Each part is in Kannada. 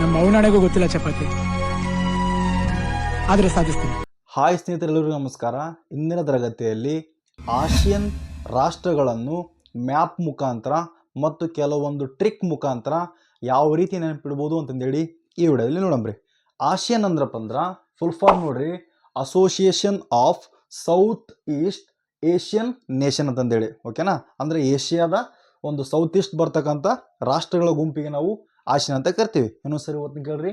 ನಮ್ಮ ಅವನಾಣೆಗೂ ಗೊತ್ತಿಲ್ಲ ಚಪಾತಿ. ಆದರೆ ಸಾಧಿಸ್ತೀನಿ. ಹಾಯ್ ಸ್ನೇಹಿತರೆಲ್ಲರಿಗೂ ನಮಸ್ಕಾರ. ಇಂದಿನ ತರಗತಿಯಲ್ಲಿ ಆಸಿಯನ್ ರಾಷ್ಟ್ರಗಳನ್ನು ಮ್ಯಾಪ್ ಮುಖಾಂತರ ಮತ್ತು ಕೆಲವೊಂದು ಟ್ರಿಕ್ ಮುಖಾಂತರ ಯಾವ ರೀತಿ ನೆನಪಿಡ್ಬೋದು ಅಂತಂದೇಳಿ ಈ ವಿಡಿಯೋದಲ್ಲಿ ನೋಡಂಬ್ರಿ ಆಶಿಯನ್ ಅಂದ್ರಪ್ಪ ಅಂದ್ರೆ ಫುಲ್ ಫಾರ್ಮ್ ನೋಡ್ರಿ. Association of south east Asian nation ಅಂತಂದೇಳಿ. ಓಕೆನಾ ಅಂದರೆ ಏಷ್ಯಾದ ಒಂದು ಸೌತ್ ಈಸ್ಟ್ ಬರ್ತಕ್ಕಂಥ ರಾಷ್ಟ್ರಗಳ ಗುಂಪಿಗೆ ನಾವು ಆಸಿಯನ್ ಅಂತ ಕರಿತೀವಿ. ಇನ್ನೊಂದು ಸರಿ ಓದ್ತೀನಿ ಕೇಳ್ರಿ.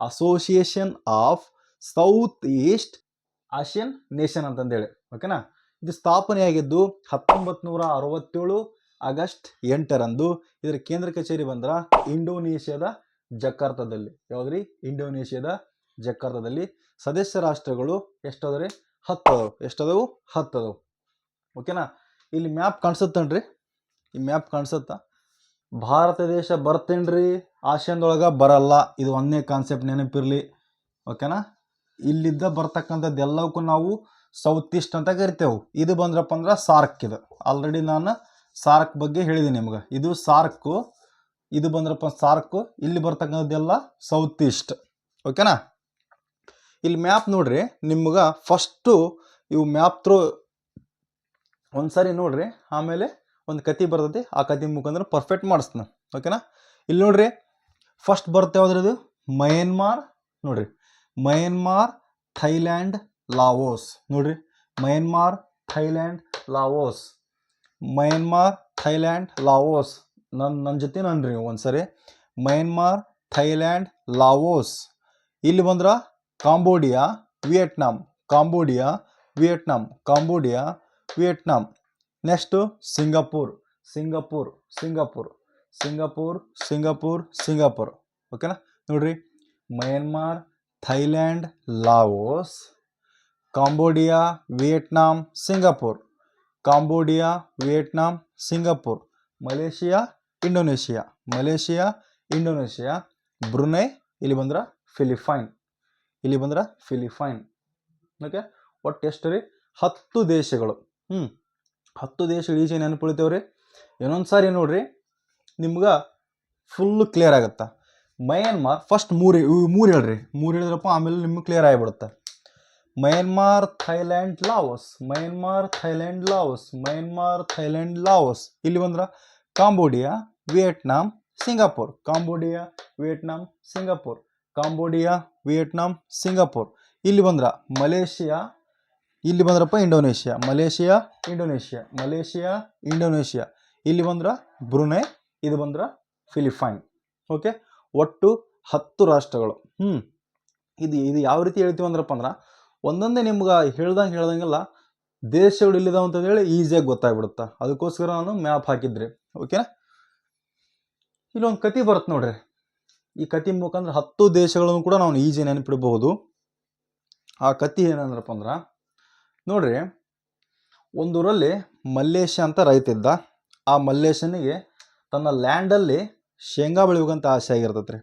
Association of south east Asian nation ಅಂತಂದೇಳಿ. ಓಕೆನಾ ಇದು ಸ್ಥಾಪನೆಯಾಗಿದ್ದು ಹತ್ತೊಂಬತ್ತು ನೂರ ಅರವತ್ತೇಳು ಆಗಸ್ಟ್ ಎಂಟರಂದು ಇದರ ಕೇಂದ್ರ ಕಚೇರಿ ಬಂದ್ರ ಇಂಡೋನೇಷ್ಯಾದ ಜಕಾರ್ತದಲ್ಲಿ. ಯಾವ್ದ್ರಿ? ಇಂಡೋನೇಷ್ಯಾದ ಜಕಾರ್ತದಲ್ಲಿ. ಸದಸ್ಯ ರಾಷ್ಟ್ರಗಳು ಎಷ್ಟದ್ರಿ? ಹತ್ತದವು. ಎಷ್ಟದವು? ಹತ್ತದವು. ಓಕೆನಾ ಇಲ್ಲಿ ಮ್ಯಾಪ್ ಕಾಣಿಸುತ್ತನ್ರಿ. ಈ ಮ್ಯಾಪ್ ಕಾಣಿಸುತ್ತಾ? ಭಾರತ ದೇಶ ಬರ್ತೇನ್ರಿ ಆಸಿಯಾನ್ದೊಳಗೆ ಬರಲ್ಲ. ಇದು ಒಂದನೇ ಕಾನ್ಸೆಪ್ಟ್ ನೆನಪಿರಲಿ. ಓಕೆನಾ ಇಲ್ಲಿದ್ದ ಬರ್ತಕ್ಕಂಥದ್ದೆಲ್ಲವಕ್ಕೂ ನಾವು ಸೌತ್ ಈಸ್ಟ್ ಅಂತ ಕರಿತೇವೆ. ಇದು ಬಂದ್ರಪ್ಪ ಅಂದ್ರೆ ಸಾರ್ಕ್ ಇದು. ಆಲ್ರೆಡಿ ನಾನು ಸಾರ್ಕ್ ಬಗ್ಗೆ ಹೇಳಿದ್ದೀನಿ ನಿಮ್ಗೆ. ಇದು ಸಾರ್ಕು ಇದು ಬಂದ್ರಪ್ಪ ಸಾರ್ಕು ಇಲ್ಲಿ ಬರ್ತಕ್ಕಂಥದ್ದೆಲ್ಲ ಸೌತ್ ಈಸ್ಟ್ ಓಕೆನಾ ಇಲ್ಲಿ ಮ್ಯಾಪ್ ನೋಡ್ರಿ, ನಿಮ್ಗೆ ಫಸ್ಟು ಇವು ಮ್ಯಾಪ್ ಥ್ರೂ ಒಂದ್ಸರಿ ನೋಡ್ರಿ, ಆಮೇಲೆ ಒಂದು ಕತಿ ಬರ್ತೈತಿ, ಆ ಕತಿ ಮುಖಾಂತರ ಪರ್ಫೆಕ್ಟ್ ಮಾಡಿಸ್ತಾನೆ. ಓಕೆನಾ ಇಲ್ಲಿ ನೋಡ್ರಿ ಫಸ್ಟ್ ಬರುತ್ತೆ ಯಾವ್ದ್ರದು ಮಯನ್ಮಾರ್ ನೋಡ್ರಿ. ಮಯನ್ಮಾರ್ ಥೈಲ್ಯಾಂಡ್ ಲಾವೋಸ್ ನೋಡ್ರಿ Myanmar Thailand Laos Myanmar Thailand Laos ನನ್ನ ನನ್ನ ಜೊತೆ ನನ್ರಿ ಒಂದ್ಸರಿ. ಮಯನ್ಮಾರ್ ಥೈಲ್ಯಾಂಡ್ ಲಾವೋಸ್ ಇಲ್ಲಿ ಬಂದ್ರ Cambodia Vietnam Cambodia Vietnam Cambodia Vietnam next Singapore Singapore Singapore Singapore Singapore Singapore. ಓಕೆನಾ ನೋಡ್ರಿ Myanmar Thailand Laos Cambodia Vietnam Singapore Cambodia Vietnam Singapore Malaysia Indonesia Malaysia Indonesia Brunei ಇಲ್ಲಿ ಬಂದ್ರೆ? ಫಿಲಿಪೈನ್ ಇಲ್ಲಿ ಬಂದ್ರೆ? ಫಿಲಿಪೈನ್ ಓಕೆ ಒಟ್ಟು ಎಷ್ಟು ರೀ? ಹತ್ತು ದೇಶಗಳು. ಹ್ಞೂ ಹತ್ತು ದೇಶಗಳು ಈಚೆ ನೆನಪುಳಿತೇವ್ರಿ. ಇನ್ನೊಂದು ಸಾರಿ ನೋಡ್ರಿ, ನಿಮ್ಗೆ ಫುಲ್ಲು ಕ್ಲಿಯರ್ ಆಗುತ್ತೆ. ಮಯನ್ಮಾರ್ ಫಸ್ಟ್ ಮೂರು ಮೂರು ಹೇಳ್ರಿ. ಮೂರು ಹೇಳಿದ್ರಪ್ಪ, ಆಮೇಲೆ ನಿಮ್ಗೆ ಕ್ಲಿಯರ್ ಆಗಿಬಿಡುತ್ತೆ. Myanmar Thailand Laos Myanmar Thailand Laos Myanmar Thailand Laos ಇಲ್ಲಿ ಬಂದ್ರೆ Cambodia Vietnam Singapore Cambodia Vietnam Singapore Cambodia Vietnam Singapore ಇಲ್ಲಿ ಬಂದ್ರೆ ಮಲೇಷಿಯಾ ಇಲ್ಲಿ ಬಂದ್ರಪ್ಪ Indonesia, Malaysia Indonesia Malaysia, Indonesia. ಇಲ್ಲಿ ಬಂದ್ರ ಬ್ರುನೈ, ಇದು ಬಂದ್ರ ಫಿಲಿಪೈನ್ ಓಕೆ ಒಟ್ಟು ಹತ್ತು ರಾಷ್ಟ್ರಗಳು. ಹ್ಞೂ ಇದು ಇದು ಯಾವ ರೀತಿ ಹೇಳ್ತೀವಿ ಅಂದ್ರಪ್ಪ ಅಂದ್ರೆ, ಒಂದೊಂದೇ ನಿಮ್ಗೆ ಹೇಳ್ದಂಗೆ ಹೇಳ್ದಂಗೆಲ್ಲ ದೇಶಗಳು ಇಲ್ಲಿದಾವೆ ಅಂತ ಹೇಳಿ ಈಸಿಯಾಗಿ ಗೊತ್ತಾಗ್ಬಿಡುತ್ತೆ. ಅದಕ್ಕೋಸ್ಕರ ನಾನು ಮ್ಯಾಪ್ ಹಾಕಿದ್ರಿ. ಓಕೆನಾ ಇಲ್ಲೊಂದು ಕತಿ ಬರುತ್ತೆ ನೋಡ್ರಿ. ಈ ಕತಿ ಮುಖಾಂತರ ಹತ್ತು ದೇಶಗಳನ್ನು ಕೂಡ ನಾವು ಈಜಿ ನೆನಪಿಡಬಹುದು. ಆ ಕತಿ ಏನಂದ್ರಪ್ಪ ಅಂದ್ರೆ ನೋಡ್ರಿ, ಒಂದೂರಲ್ಲಿ ಮಲ್ಲೇಶ ಅಂತ ರೈತ ಇದ್ದ. ಆ ಮಲ್ಲೇಶನಿಗೆ ತನ್ನ ಲ್ಯಾಂಡಲ್ಲಿ ಶೇಂಗಾ ಬೆಳಿಬೇಕಂತ ಆಸೆ ಆಗಿರ್ತೈತೆ ರೀ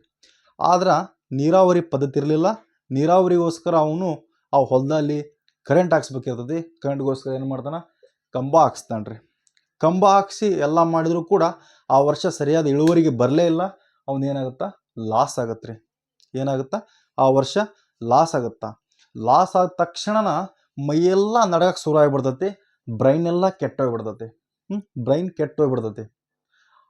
ಆದ್ರೆ ನೀರಾವರಿ ಪದ್ಧತಿ ಇರಲಿಲ್ಲ. ನೀರಾವರಿಗೋಸ್ಕರ ಅವನು ಆ ಹೊಲದಲ್ಲಿ ಕರೆಂಟ್ ಹಾಕ್ಸ್ಬೇಕಿರ್ತೈತಿ. ಕರೆಂಟ್ಗೋಸ್ಕರ ಏನು ಮಾಡ್ತಾನೆ? ಕಂಬ ಹಾಕ್ಸ್ತಾನೆ ರೀ ಕಂಬ ಹಾಕ್ಸಿ ಎಲ್ಲ ಮಾಡಿದರೂ ಕೂಡ ಆ ವರ್ಷ ಸರಿಯಾದ ಇಳುವರಿಗೆ ಬರಲೇ ಇಲ್ಲ. ಅವನೇನಾಗುತ್ತಾ ಲಾಸ್ ಆಗತ್ತೆ ರೀ ಏನಾಗುತ್ತಾ? ಆ ವರ್ಷ ಲಾಸ್ ಆಗುತ್ತಾ? ಲಾಸ್ ಆದ ತಕ್ಷಣನ ಮೈಯೆಲ್ಲ ನಡಗಕ್ಕೆ ಶುರು ಆಗಿಬಿಡ್ತೈತಿ ಬ್ರೈನ್ ಎಲ್ಲ ಕೆಟ್ಟೋಗ್ಬಿಡ್ತೈತಿ. ಹ್ಞೂ ಬ್ರೈನ್ ಕೆಟ್ಟೋಗ್ಬಿಡ್ತೈತಿ.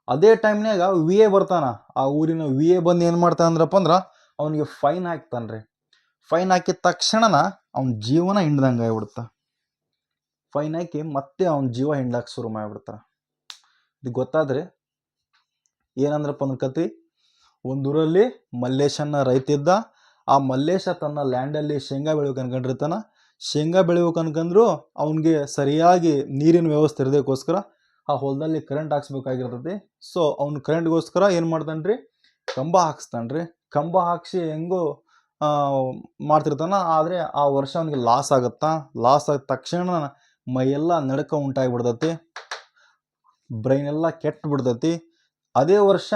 ಅದೇ ಟೈಮ್ನಾಗ ವಿ ಎ ಬರ್ತಾನ. ಆ ಊರಿನ ವಿ ಎ ಬಂದು ಏನು ಮಾಡ್ತಾನೆ ಅಂದ್ರಪ್ಪ ಅಂದ್ರೆ, ಅವನಿಗೆ ಫೈನ್ ಹಾಕ್ತಾನೆ ರೀ. ಫೈನ್ ಹಾಕಿದ ತಕ್ಷಣನ ಅವನ ಜೀವನ ಹಿಂಡ್ದಂಗೆ ಆಗಿಬಿಡ್ತ. ಫೈನ್ ಹಾಕಿ ಮತ್ತೆ ಅವನ ಜೀವ ಹಿಂಡಕ್ಕೆ ಶುರು ಮಾಡಿಬಿಡ್ತಾರ. ಇದು ಗೊತ್ತಾದ್ರೆ ಏನಂದ್ರಪ್ಪ ಅಂದ್ರ ಕತಿ ಒಂದೂರಲ್ಲಿ ಮಲ್ಲೇಶನ್ನ ರೈತ ಇದ್ದ, ಆ ಮಲ್ಲೇಶ ತನ್ನ ಲ್ಯಾಂಡಲ್ಲಿ ಶೇಂಗಾ ಬೆಳಿಬೇಕು ಅನ್ಕೊಂಡಿರ್ತಾನ. ಶೇಂಗಾ ಬೆಳಿಬೇಕು ಅನ್ಕಂದ್ರೂ ಅವನಿಗೆ ಸರಿಯಾಗಿ ನೀರಿನ ವ್ಯವಸ್ಥೆ ಇರೋದಕ್ಕೋಸ್ಕರ ಆ ಹೊಲದಲ್ಲಿ ಕರೆಂಟ್ ಹಾಕ್ಸ್ಬೇಕಾಗಿರ್ತೈತಿ. ಸೊ ಅವ್ನು ಕರೆಂಟ್ಗೋಸ್ಕರ ಏನು ಮಾಡ್ತಾನೆ ರೀ ಕಂಬ ಹಾಕ್ಸ್ತಾನೆ ರೀ ಕಂಬ ಹಾಕ್ಸಿ ಹೆಂಗೋ ಮಾಡ್ತಿರ್ತಾನ. ಆದರೆ ಆ ವರ್ಷ ಅವನಿಗೆ ಲಾಸ್ ಆಗುತ್ತಾ? ಲಾಸ್ ಆದ ತಕ್ಷಣ ಮೈಯೆಲ್ಲ ನಡಕ ಉಂಟಾಗಿಬಿಡ್ತೈತಿ. ಬ್ರೈನ್ ಎಲ್ಲ ಕೆಟ್ಟು ಬಿಡ್ತೈತಿ ಅದೇ ವರ್ಷ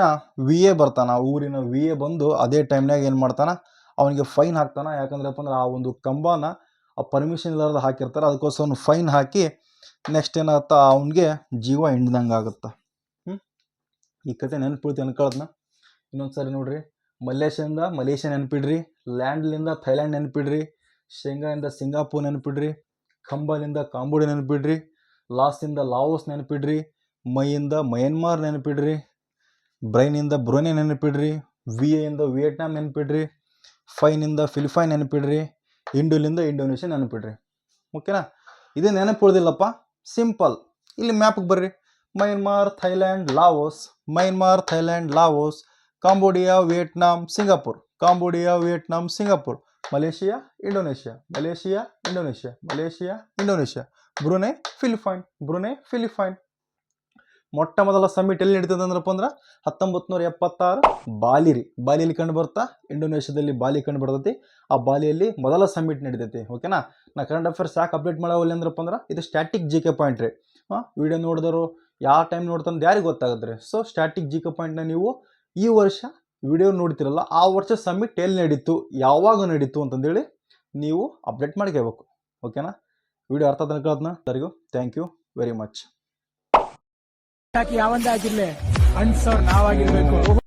ವಿ ಎ ಬರ್ತಾನ. ಊರಿನ ವಿ ಎ ಬಂದು ಅದೇ ಟೈಮ್ನಾಗ ಏನು ಮಾಡ್ತಾನೆ? ಅವನಿಗೆ ಫೈನ್ ಹಾಕ್ತಾನೆ. ಯಾಕಂದ್ರಪ್ಪ ಅಂದ್ರೆ ಆ ಒಂದು ಕಂಬನ ಆ ಪರ್ಮಿಷನ್ ಇಲ್ಲಾರ್ದು ಹಾಕಿರ್ತಾರೆ ಅದಕ್ಕೋಸ್ಕರ ಅವ್ನು ಫೈನ್ ಹಾಕಿ ನೆಕ್ಸ್ಟ್ ಏನಾಗುತ್ತೆ ಅವನಿಗೆ ಜೀವ ಹಿಂಡ್ದಂಗೆ ಆಗುತ್ತೆ. ಈ ಕತೆ ನೆನಪಿಳ್ತಿ ಅನ್ಕೊಳದ್ನ? ಇನ್ನೊಂದು ಸರಿ ನೋಡ್ರಿ. ಮಲೇಷ್ಯಾದಿಂದ ಮಲೇಷ್ಯಾ ನೆನ್ಪಿಡ್ರಿ, ಲ್ಯಾಂಡ್ಲಿಂದ ಥೈಲ್ಯಾಂಡ್ ನೆನ್ಪಿಡ್ರಿ, ಶೇಂಗಾಯಿಂದ ಸಿಂಗಾಪುರ್ ನೆನ್ಪಿಡ್ರಿ, ಕಂಬಲಿಂದ ಕಾಂಬೋಡಿ ನೆನ್ಪಿಡ್ರಿ, ಲಾಸ್ಟಿಂದ ಲಾವೋಸ್ ನೆನ್ಪಿಡ್ರಿ, ಮೈಯಿಂದ ಮಯನ್ಮಾರ್ ನೆನ್ಪಿಡ್ರಿ, ಬ್ರೈನಿಂದ ಬ್ರೋನೆ ನೆನಪಿಡ್ರಿ ವಿ ಎಯಿಂದ ವಿಯೆಟ್ನಾಮ್ ನೆನ್ಪಿಡ್ರಿ, ಫೈನಿಂದ ಫಿಲಿಫೈನ್ ನೆನಪಿಡ್ರಿ ಇಂಡೋಲಿಂದ ಇಂಡೋನೇಷ್ಯಾ ನೆನಪಿಡ್ರಿ ಓಕೆನಾ ಇದು ನೆನಪುಳ್ದಿಲ್ಲಪ್ಪ ಸಿಂಪಲ್ ಇಲ್ಲಿ ಮ್ಯಾಪ್ಗೆ ಬರ್ರಿ Myanmar Thailand Laos Myanmar Thailand Laos Cambodia Vietnam Singapore Cambodia Vietnam Singapore Malaysia Indonesia Malaysia Indonesia Malaysia Indonesia Brunei Philippine Brunei Philippine ಮೊಟ್ಟ ಮೊದಲ ಸಮ್ಮಿಟ್ ಎಲ್ಲಿ ನಡೀತದೆ ಅಂದ್ರಪ್ಪ ಅಂದ್ರೆ ಹತ್ತೊಂಬತ್ತು ನೂರ ಎಪ್ಪತ್ತಾರು ಬಾಲಿ ರೀ ಬಾಲಿಯಲ್ಲಿ ಕಂಡು ಬರ್ತಾ, ಇಂಡೋನೇಷ್ಯಾದಲ್ಲಿ ಬಾಲಿ ಕಂಡು ಬರ್ತೈತಿ. ಆ ಬಾಲಿಯಲ್ಲಿ ಮೊದಲ ಸಮ್ಮಿಟ್ ನಡೀತೈತಿ ಓಕೆನಾ ನಾ? ಕರೆಂಟ್ ಅಫೇರ್ಸ್ ಯಾಕೆ ಅಪ್ಡೇಟ್ ಮಾಡವಲ್ಲಿ ಅಂದ್ರಪ್ಪ ಅಂದ್ರೆ, ಇದು ಸ್ಟ್ಯಾಟಿಕ್ ಜಿ ಕೆ ಪಾಯಿಂಟ್ ರೀ. ಹಾಂ ವಿಡಿಯೋ ನೋಡಿದವರು ಯಾವ ಟೈಮ್ ನೋಡ್ತಾನೆ ಯಾರಿಗೆ ಗೊತ್ತಾಗುತ್ತೆ ರೀ ಸೊ ಸ್ಟ್ಯಾಟಿಕ್ ಜಿ ಕೆ ಪಾಯಿಂಟ್ನ ನೀವು ಈ ವರ್ಷ ವಿಡಿಯೋ ನೋಡ್ತಿರಲ್ಲ, ಆ ವರ್ಷ ಸಮ್ಮಿಟ್ ಎಲ್ಲಿ ನಡೀತು, ಯಾವಾಗ ನಡೀತು ಅಂತಂದೇಳಿ ನೀವು ಅಪ್ಡೇಟ್ ಮಾಡ್ಕೋಬೇಕು ಓಕೆನಾ ವಿಡಿಯೋ ಅರ್ಥ ತನಕ ಎಲ್ಲರಿಗೂ ಥ್ಯಾಂಕ್ ಯು ವೆರಿ ಮಚ್ ಯಾವಂದ ಆಗಿರ್ಲಿ ಅನ್ಸೋರ್ ನಾವಾಗಿರ್ಬೇಕು.